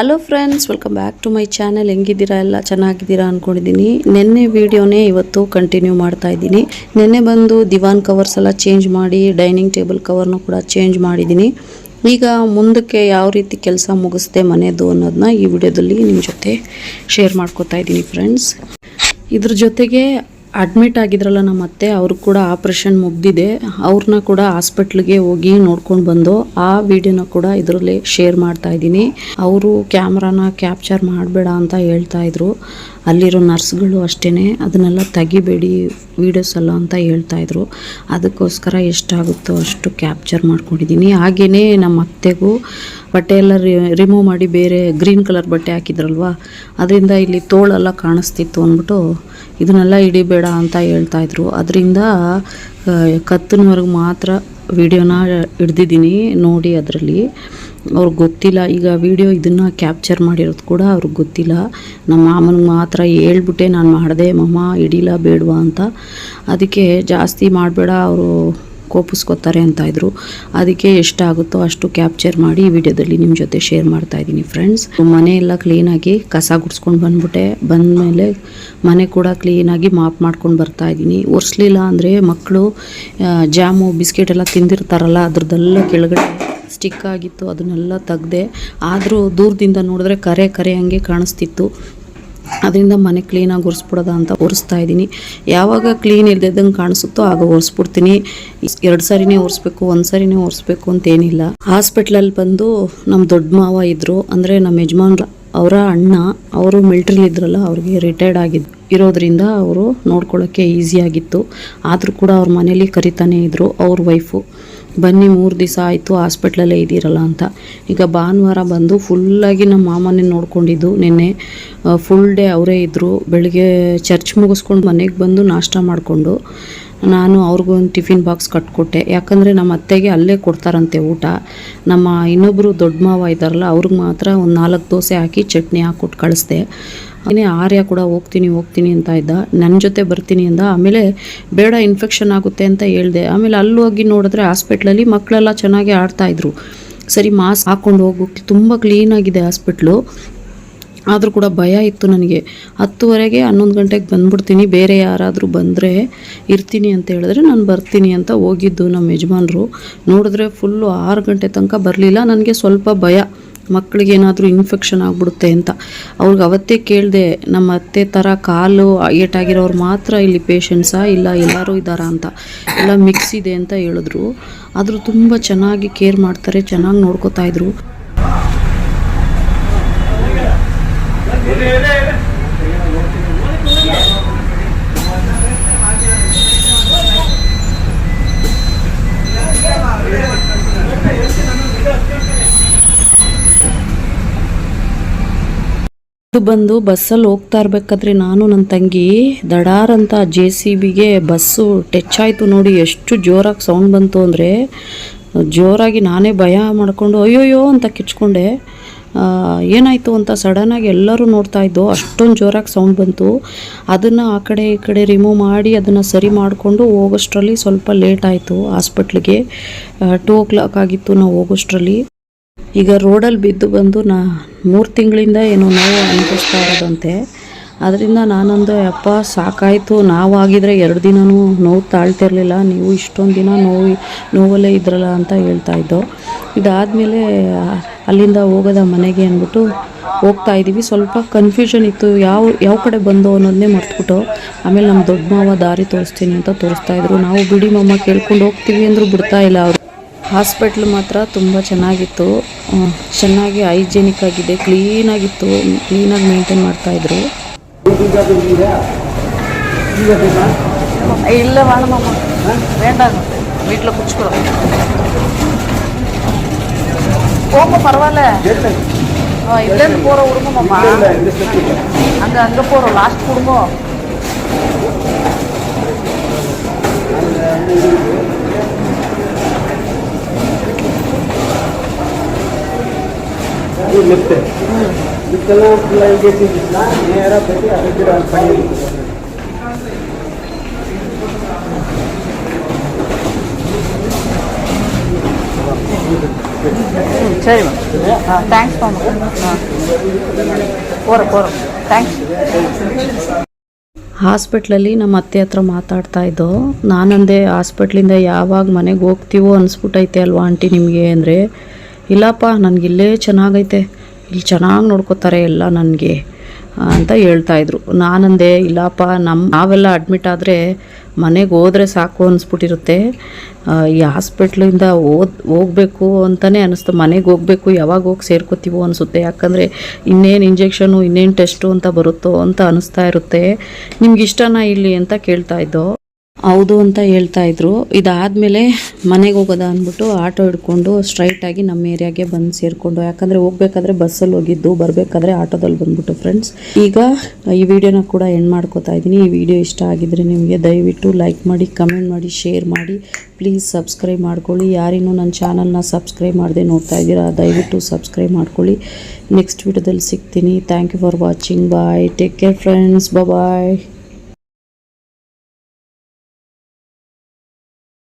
Hello friends welcome back to my channel ಹೆಂಗಿದ್ದೀರಾ ಎಲ್ಲ? ಚೆನ್ನಾಗಿದ್ದೀರಾ ಅಂದ್ಕೊಂಡಿದ್ದೀನಿ ನಿನ್ನೆ ವೀಡಿಯೋನೇ ಇವತ್ತು ಕಂಟಿನ್ಯೂ ಮಾಡ್ತಾ ಇದ್ದೀನಿ. ನಿನ್ನೆ ಬಂದು ದಿವಾನ್ ಕವರ್ಸ್ ಎಲ್ಲ ಚೇಂಜ್ ಮಾಡಿ ಡೈನಿಂಗ್ ಟೇಬಲ್ ಕವರ್ನು ಕೂಡ ಚೇಂಜ್ ಮಾಡಿದ್ದೀನಿ. ಈಗ ಮುಂದಕ್ಕೆ ಯಾವ ರೀತಿ ಕೆಲಸ ಮುಗಿಸ್ದೆ ಮನೆಯದು ಅನ್ನೋದನ್ನ ಈ ವಿಡಿಯೋದಲ್ಲಿ ನಿಮ್ಮ ಜೊತೆ ಶೇರ್ ಮಾಡ್ಕೋತಾ ಇದ್ದೀನಿ ಫ್ರೆಂಡ್ಸ್ ಇದ್ರ ಜೊತೆಗೆ ಅಡ್ಮಿಟ್ ಆಗಿದ್ರಲ್ಲ ನಮ್ಮ ಅತ್ತೆ, ಅವ್ರು ಕೂಡ ಆಪ್ರೇಷನ್ ಮುಗ್ದಿದೆ. ಅವ್ರನ್ನ ಕೂಡ ಹಾಸ್ಪಿಟ್ಲ್ಗೆ ಹೋಗಿ ನೋಡ್ಕೊಂಡು ಬಂದು ಆ ವಿಡಿಯೋನ ಕೂಡ ಇದರಲ್ಲಿ ಶೇರ್ ಮಾಡ್ತಾ ಇದ್ದೀನಿ. ಅವರು ಕ್ಯಾಮ್ರಾನ ಕ್ಯಾಪ್ಚರ್ ಮಾಡಬೇಡ ಅಂತ ಹೇಳ್ತಾ ಇದ್ರು. ಅಲ್ಲಿರೋ ನರ್ಸ್ಗಳು ಅಷ್ಟೇ ಅದನ್ನೆಲ್ಲ ತೆಗಿಬೇಡಿ ವೀಡಿಯೋಸ್ ಎಲ್ಲ ಅಂತ ಹೇಳ್ತಾ ಇದ್ರು. ಅದಕ್ಕೋಸ್ಕರ ಎಷ್ಟಾಗುತ್ತೋ ಅಷ್ಟು ಕ್ಯಾಪ್ಚರ್ ಮಾಡ್ಕೊಂಡಿದ್ದೀನಿ. ಹಾಗೆಯೇ ನಮ್ಮ ಅತ್ತೆಗೂ ಬಟ್ಟೆ ಎಲ್ಲ ರಿಮೂವ್ ಮಾಡಿ ಬೇರೆ ಗ್ರೀನ್ ಕಲರ್ ಬಟ್ಟೆ ಹಾಕಿದ್ರಲ್ವಾ? ಅದರಿಂದ ಇಲ್ಲಿ ತೋಳೆಲ್ಲ ಕಾಣಿಸ್ತಿತ್ತು ಅಂದ್ಬಿಟ್ಟು ಇದನ್ನೆಲ್ಲ ಹಿಡಿಬೇಡ ಅಂತ ಹೇಳ್ತಾ ಇದ್ರು. ಅದರಿಂದ ಕತ್ತನವರೆಗೆ ಮಾತ್ರ ವಿಡಿಯೋನ ಹಿಡ್ದಿದ್ದೀನಿ ನೋಡಿ ಅದರಲ್ಲಿ. ಅವ್ರಿಗೆ ಗೊತ್ತಿಲ್ಲ, ಈಗ ವಿಡಿಯೋ ಇದನ್ನು ಕ್ಯಾಪ್ಚರ್ ಮಾಡಿರೋದು ಕೂಡ ಅವ್ರಿಗೆ ಗೊತ್ತಿಲ್ಲ. ನಮ್ಮ ಮಾಮನಿಗೆ ಮಾತ್ರ ಹೇಳ್ಬಿಟ್ಟೆ, ನಾನು ಮಾಡಿದೆ, ಮಮ್ಮ, ಹಿಡಿಲ ಬೇಡವಾ ಅಂತ. ಅದಕ್ಕೆ ಜಾಸ್ತಿ ಮಾಡಬೇಡ, ಅವರು ಕೋಪಿಸ್ಕೊತಾರೆ ಅಂತ ಇದ್ರು. ಅದಕ್ಕೆ ಎಷ್ಟಾಗುತ್ತೋ ಅಷ್ಟು ಕ್ಯಾಪ್ಚರ್ ಮಾಡಿ ಈ ವಿಡಿಯೋದಲ್ಲಿ ನಿಮ್ಮ ಜೊತೆ ಶೇರ್ ಮಾಡ್ತಾ ಇದ್ದೀನಿ ಫ್ರೆಂಡ್ಸ್ ಮನೆ ಎಲ್ಲ ಕ್ಲೀನಾಗಿ ಕಸ ಗುಡ್ಸ್ಕೊಂಡು ಬಂದ್ಬಿಟ್ಟೆ. ಬಂದಮೇಲೆ ಮನೆ ಕೂಡ ಕ್ಲೀನಾಗಿ ಮಾಪ್ ಮಾಡ್ಕೊಂಡು ಬರ್ತಾ ಇದ್ದೀನಿ. ಒರೆಸ್ಲಿಲ್ಲ ಅಂದರೆ ಮಕ್ಕಳು ಜಾಮು, ಬಿಸ್ಕೆಟ್ ಎಲ್ಲ ತಿಂದಿರ್ತಾರಲ್ಲ, ಅದ್ರದ್ದೆಲ್ಲ ಕೆಳಗಡೆ ಸ್ಟಿಕ್ ಆಗಿತ್ತು, ಅದನ್ನೆಲ್ಲ ತೆಗ್ದೆ. ಆದರೂ ದೂರದಿಂದ ನೋಡಿದ್ರೆ ಕರೆ ಕರೆ ಹಂಗೆ ಕಾಣಿಸ್ತಿತ್ತು. ಅದರಿಂದ ಮನೆ ಕ್ಲೀನಾಗಿ ಒರೆಸ್ಬಿಡೋದ ಅಂತ ಒರೆಸ್ತಾ ಇದ್ದೀನಿ. ಯಾವಾಗ ಕ್ಲೀನ್ ಇಲ್ದಿದ್ದಂಗೆ ಕಾಣಿಸುತ್ತೋ ಆಗ ಒರೆಸ್ಬಿಡ್ತೀನಿ. ಎರಡು ಸಾರಿನೇ ಒರೆಸ್ಬೇಕು, ಒಂದು ಸಾರಿನೇ ಒರೆಸ್ಬೇಕು ಅಂತೇನಿಲ್ಲ ಹಾಸ್ಪಿಟ್ಲಲ್ಲಿ ಬಂದು ನಮ್ಮ ದೊಡ್ಡ ಮಾವ ಇದ್ದರು ಅಂದರೆ ನಮ್ಮ ಯಜಮಾನ್ರ, ಅವರ ಅಣ್ಣ, ಅವರು ಮಿಲ್ಟ್ರಿಲಿ ಇದ್ರಲ್ಲ, ಅವ್ರಿಗೆ ರಿಟೈರ್ಡ್ ಆಗಿದ್ದು ಇರೋದ್ರಿಂದ ಅವರು ನೋಡ್ಕೊಳ್ಳೋಕ್ಕೆ ಈಸಿಯಾಗಿತ್ತು ಆದರೂ ಕೂಡ ಅವ್ರ ಮನೇಲಿ ಕರಿತಾನೆ ಇದ್ದರು ಅವ್ರ ವೈಫು ಬನ್ನಿ, ಮೂರು ದಿವಸ ಆಯಿತು, ಹಾಸ್ಪಿಟ್ಲಲ್ಲೇ ಇದ್ದೀರಲ್ಲ ಅಂತ. ಈಗ ಭಾನುವಾರ ಬಂದು ಫುಲ್ಲಾಗಿ ನಮ್ಮ ಮಾಮನೇ ನೋಡ್ಕೊಂಡಿದ್ದು. ನಿನ್ನೆ ಫುಲ್ ಡೇ ಅವರೇ ಇದ್ದರು ಬೆಳಗ್ಗೆ ಚರ್ಚ್ ಮುಗಿಸ್ಕೊಂಡು ಮನೆಗೆ ಬಂದು ನಾಷ್ಟ ಮಾಡಿಕೊಂಡು, ನಾನು ಅವ್ರಿಗೂ ಒಂದು ಟಿಫಿನ್ ಬಾಕ್ಸ್ ಕಟ್ಕೊಟ್ಟೆ. ಯಾಕಂದರೆ ನಮ್ಮ ಅತ್ತೆಗೆ ಅಲ್ಲೇ ಕೊಡ್ತಾರಂತೆ ಊಟ. ನಮ್ಮ ಇನ್ನೊಬ್ಬರು ದೊಡ್ಡ ಮಾವ ಇದ್ದಾರಲ್ಲ, ಅವ್ರಿಗೆ ಮಾತ್ರ ಒಂದು ನಾಲ್ಕು ದೋಸೆ ಹಾಕಿ ಚಟ್ನಿ ಹಾಕ್ಕೊಟ್ಟು ಕಳಿಸ್ದೆ. ಏನೇ ಆರ್ಯ ಕೂಡ ಹೋಗ್ತೀನಿ ಹೋಗ್ತೀನಿ ಅಂತ ಇದ್ದ. ನನ್ನ ಜೊತೆ ಬರ್ತೀನಿ ಅಂದ. ಆಮೇಲೆ ಬೇಡ ಇನ್ಫೆಕ್ಷನ್ ಆಗುತ್ತೆ ಅಂತ ಹೇಳಿದೆ. ಆಮೇಲೆ ಅಲ್ಲಿ ಹೋಗಿ ನೋಡಿದ್ರೆ ಹಾಸ್ಪಿಟ್ಲಲ್ಲಿ ಮಕ್ಕಳೆಲ್ಲ ಚೆನ್ನಾಗಿ ಆಡ್ತಾಯಿದ್ರು ಸರಿ ಮಾಸ್ಕ್ ಹಾಕ್ಕೊಂಡು ಹೋಗೋಕ್ಕೆ ತುಂಬ ಕ್ಲೀನಾಗಿದೆ ಹಾಸ್ಪಿಟ್ಲು. ಆದರೂ ಕೂಡ ಭಯ ಇತ್ತು ನನಗೆ. ಹತ್ತುವರೆಗೆ ಹನ್ನೊಂದು ಗಂಟೆಗೆ ಬಂದ್ಬಿಡ್ತೀನಿ. ಬೇರೆ ಯಾರಾದರೂ ಬಂದರೆ ಇರ್ತೀನಿ ಅಂತ ಹೇಳಿದ್ರೆ ನಾನು ಬರ್ತೀನಿ ಅಂತ ಹೋಗಿದ್ದು ನಮ್ಮ ಯಜಮಾನರು. ನೋಡಿದ್ರೆ ಫುಲ್ಲು ಆರು ಗಂಟೆ ತನಕ ಬರಲಿಲ್ಲ. ನನಗೆ ಸ್ವಲ್ಪ ಭಯ. ಮಕ್ಕಳಿಗೆ ಏನಾದರೂ ಇನ್ಫೆಕ್ಷನ್ ಆಗಿಬಿಡುತ್ತೆ ಅಂತ. ಅವ್ರಿಗೆ ಅವತ್ತೇ ಕೇಳಿದೆ, ನಮ್ಮ ಅತ್ತೆ ಥರ ಕಾಲು ಏಟಾಗಿರೋರು ಮಾತ್ರ ಇಲ್ಲಿ ಪೇಷಂಟ್ಸಾ ಇಲ್ಲ, ಎಲ್ಲರೂ ಇದ್ದಾರಾ ಅಂತ. ಎಲ್ಲ ಮಿಕ್ಸ್ ಇದೆ ಅಂತ ಹೇಳಿದ್ರು. ಆದರೂ ತುಂಬ ಚೆನ್ನಾಗಿ ಕೇರ್ ಮಾಡ್ತಾರೆ, ಚೆನ್ನಾಗಿ ನೋಡ್ಕೋತಾ ಇದ್ರು. ಇದು ಬಂದು ಬಸ್ಸಲ್ಲಿ ಹೋಗ್ತಾ ಇರ್ಬೇಕಾದ್ರೆ ನಾನು ನನ್ನ ತಂಗಿ ದಡಾರ್ ಅಂತ ಜೆ ಸಿ ಬಿಗೆ ಬಸ್ಸು ಟಚ್ ಆಯಿತು ನೋಡಿ ಎಷ್ಟು ಜೋರಾಗಿ ಸೌಂಡ್ ಬಂತು ಅಂದರೆ, ಜೋರಾಗಿ ನಾನೇ ಭಯ ಮಾಡಿಕೊಂಡು ಅಯ್ಯೋಯ್ಯೋ ಅಂತ ಕಿಚ್ಕೊಂಡೆ. ಏನಾಯಿತು ಅಂತ ಸಡನ್ನಾಗಿ ಎಲ್ಲರೂ ನೋಡ್ತಾ ಇದ್ದು ಅಷ್ಟೊಂದು ಜೋರಾಗಿ ಸೌಂಡ್ ಬಂತು. ಅದನ್ನು ಆ ಕಡೆ ಈ ಕಡೆ ರಿಮೂವ್ ಮಾಡಿ ಅದನ್ನು ಸರಿ ಮಾಡಿಕೊಂಡು ಹೋಗೋಷ್ಟರಲ್ಲಿ ಸ್ವಲ್ಪ ಲೇಟ್ ಆಯಿತು ಹಾಸ್ಪಿಟ್ಲಿಗೆ. ಟೂ ಓ ಕ್ಲಾಕ್ ಆಗಿತ್ತು ನಾವು ಹೋಗೋಷ್ಟರಲ್ಲಿ. ಈಗ ರೋಡಲ್ಲಿ ಬಿದ್ದು ಬಂದು ನಾ ಮೂರು ತಿಂಗಳಿಂದ ಏನೋ ನೋವು ಅನುಭವಿಸ್ತಾ ಇರೋದಂತೆ. ಅದರಿಂದ ನಾನೊಂದು, ಅಪ್ಪ, ಸಾಕಾಯಿತು. ನಾವು ಆಗಿದ್ರೆ ಎರಡು ದಿನವೂ ನೋವು ತಾಳ್ತಿರ್ಲಿಲ್ಲ ನೀವು ಇಷ್ಟೊಂದು ದಿನ ನೋವು, ನೋವಲ್ಲೇ ಇದ್ರಲ್ಲ ಅಂತ ಹೇಳ್ತಾ ಇದ್ದೋ. ಇದಾದಮೇಲೆ ಅಲ್ಲಿಂದ ಹೋಗೋದ ಮನೆಗೆ ಅಂದ್ಬಿಟ್ಟು ಹೋಗ್ತಾ ಇದ್ದೀವಿ. ಸ್ವಲ್ಪ ಕನ್ಫ್ಯೂಷನ್ ಇತ್ತು. ಯಾವ ಯಾವ ಕಡೆ ಬಂದು ಅನ್ನೋದನ್ನೇ ಮರ್ತ್ಬಿಟ್ಟು, ಆಮೇಲೆ ನಮ್ಮ ದೊಡ್ಡ ಮಾವ ದಾರಿ ತೋರಿಸ್ತೀನಿ ಅಂತ ತೋರಿಸ್ತಾ ಇದ್ರು. ನಾವು ಬಿಡಿ ಮಮ್ಮ ಕೇಳ್ಕೊಂಡು ಹೋಗ್ತೀವಿ ಅಂದರೂ ಬಿಡ್ತಾ ಇಲ್ಲ ಅವರು. ಹಾಸ್ಪಿಟ್ಲ್ ಮಾತ್ರ ತುಂಬ ಚೆನ್ನಾಗಿತ್ತು ಆ, ಚೆನ್ನಾಗಿ ಹೈಜೆನಿಕ್ ಆಗಿದೆ ಕ್ಲೀನಾಗಿತ್ತು ಕ್ಲೀನಾಗಿ ಮೇಂಟೈನ್ ಮಾಡ್ತಾಯಿದ್ರು இல்லை வேணாமாம்மா வேண்டாம் வீட்டில் குடிச்சுக்கிறோம் போங்க பரவாயில்ல ஆ, இதுலேருந்து போகிற விடுங்கம்மாம்மா அங்கே அங்கே போகிறோம் லாஸ்ட் கொடுங்க ಅದು ಲಿಫ್ಟ್ ಇದಕ್ಕೆಲ್ಲ ಫುಲ್ ಐಗೇಸಿಲ್ಲ ನೇರ ಬರೀ ಅದಕ್ಕೆ ಸರಿ ಮ್ಯಾಮ್ ಹಾಂ ಥ್ಯಾಂಕ್ಸ್ ಮ್ಯಾಮ್ ಹಾಂ. ಪೋರ ಪೋರ ಥ್ಯಾಂಕ್ಸ್ ಹಾಸ್ಪಿಟ್ಲಲ್ಲಿ ನಮ್ಮ ಅತ್ತೆ ಹತ್ರ ಮಾತಾಡ್ತಾ ಇದ್ದೋ ನಾನಂದೆ ಹಾಸ್ಪಿಟ್ಲಿಂದ ಯಾವಾಗ ಮನೆಗೆ ಹೋಗ್ತೀವೋ ಅನಿಸ್ಬಿಟ್ಟೈತೆ ಅಲ್ವಾ ಆಂಟಿ ನಿಮಗೆ ಅಂದರೆ. ಇಲ್ಲಪ್ಪ ನನಗಿಲ್ಲೇ ಚೆನ್ನಾಗೈತೆ. ಇಲ್ಲಿ ಚೆನ್ನಾಗಿ ನೋಡ್ಕೋತಾರೆ ಎಲ್ಲ ನನಗೆ ಅಂತ ಹೇಳ್ತಾ ಇದ್ರು. ನಾನಂದೆ, ಇಲ್ಲಪ್ಪ ನಮ್ಮ ನಾವೆಲ್ಲ ಅಡ್ಮಿಟ್ ಆದರೆ ಮನೆಗೆ ಹೋದರೆ ಸಾಕು ಅನಿಸ್ಬಿಟ್ಟಿರುತ್ತೆ. ಈ ಹಾಸ್ಪಿಟ್ಲಿಂದ ಓದ್ ಹೋಗಬೇಕು ಅಂತಲೇ ಅನ್ನಿಸ್ತು ಮನೆಗೆ ಹೋಗಬೇಕು, ಯಾವಾಗ ಹೋಗಿ ಸೇರ್ಕೋತೀವೋ ಅನಿಸುತ್ತೆ. ಯಾಕಂದರೆ ಇನ್ನೇನು ಇಂಜೆಕ್ಷನು ಇನ್ನೇನು ಟೆಸ್ಟು ಅಂತ ಬರುತ್ತೋ ಅಂತ ಅನಿಸ್ತಾ ಇರುತ್ತೆ. ನಿಮ್ಗೆ ಇಷ್ಟನಾ ಇಲ್ಲಿ ಅಂತ ಕೇಳ್ತಾ ಇದ್ದೋ? ಹೌದು ಅಂತ ಹೇಳ್ತಾ ಇದ್ರು. ಇದಾದಮೇಲೆ ಮನೆಗೆ ಹೋಗೋದ ಅಂದ್ಬಿಟ್ಟು ಆಟೋ ಹಿಡ್ಕೊಂಡು ಸ್ಟ್ರೈಟಾಗಿ ನಮ್ಮ ಏರಿಯಾಗೆ ಬಂದು ಸೇರಿಕೊಂಡು, ಯಾಕಂದರೆ ಹೋಗ್ಬೇಕಾದ್ರೆ ಬಸ್ಸಲ್ಲಿ ಹೋಗಿದ್ದು, ಬರಬೇಕಾದ್ರೆ ಆಟೋದಲ್ಲಿ ಬಂದ್ಬಿಟ್ಟು ಫ್ರೆಂಡ್ಸ್ ಈಗ ಈ ವಿಡಿಯೋನ ಕೂಡ ಎಂಡ್ ಮಾಡ್ಕೋತಾ ಇದ್ದೀನಿ. ಈ ವಿಡಿಯೋ ಇಷ್ಟ ಆಗಿದ್ರೆ ನಿಮಗೆ ದಯವಿಟ್ಟು ಲೈಕ್ ಮಾಡಿ ಕಮೆಂಟ್ ಮಾಡಿ ಶೇರ್ ಮಾಡಿ. ಪ್ಲೀಸ್ ಸಬ್ಸ್ಕ್ರೈಬ್ ಮಾಡ್ಕೊಳ್ಳಿ. ಯಾರಿನ್ನೂ ನನ್ನ ಚಾನಲ್ನ ಸಬ್ಸ್ಕ್ರೈಬ್ ಮಾಡದೆ ನೋಡ್ತಾ ಇದ್ದೀರಾ, ದಯವಿಟ್ಟು ಸಬ್ಸ್ಕ್ರೈಬ್ ಮಾಡ್ಕೊಳ್ಳಿ. ನೆಕ್ಸ್ಟ್ ವಿಡಿಯೋದಲ್ಲಿ ಸಿಗ್ತೀನಿ. Thank you for watching bye take care friends bye